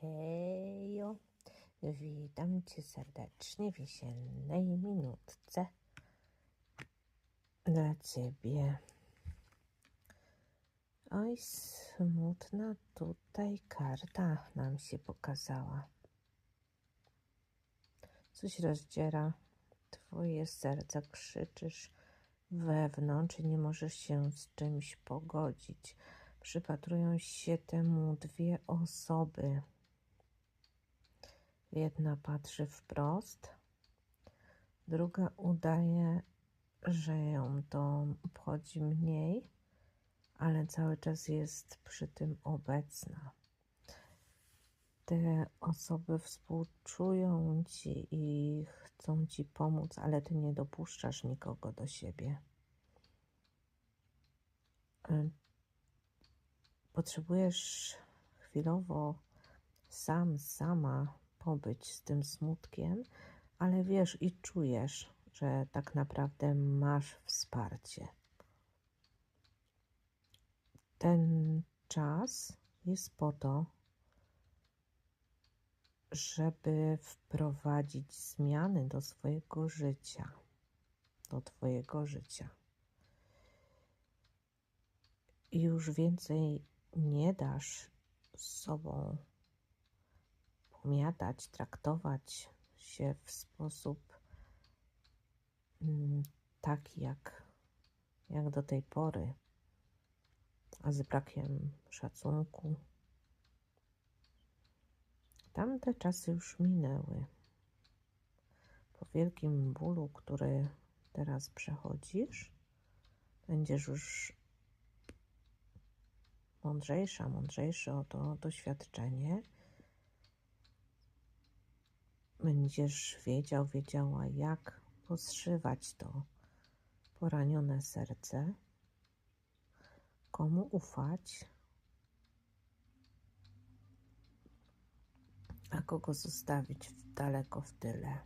Hejo, witam Cię serdecznie w jesiennej minutce dla Ciebie. Oj, smutna tutaj karta nam się pokazała. Coś rozdziera Twoje serce, krzyczysz wewnątrz i nie możesz się z czymś pogodzić. Przypatrują się temu dwie osoby. Jedna patrzy wprost, druga udaje, że ją to obchodzi mniej, ale cały czas jest przy tym obecna. Te osoby współczują ci i chcą ci pomóc, ale ty nie dopuszczasz nikogo do siebie. Potrzebujesz chwilowo sam, sama pobyć z tym smutkiem, ale wiesz i czujesz, że tak naprawdę masz wsparcie. Ten czas jest po to, żeby wprowadzić zmiany do swojego życia, do Twojego życia. I już więcej nie dasz z sobą pomiatać, traktować się w sposób mm, taki jak, jak do tej pory, a z brakiem szacunku. Tamte czasy już minęły. Po wielkim bólu, który teraz przechodzisz, będziesz już mądrzejsza, mądrzejszy o to doświadczenie. Będziesz wiedział, wiedziała, jak poszywać to poranione serce, komu ufać, a kogo zostawić daleko w tyle.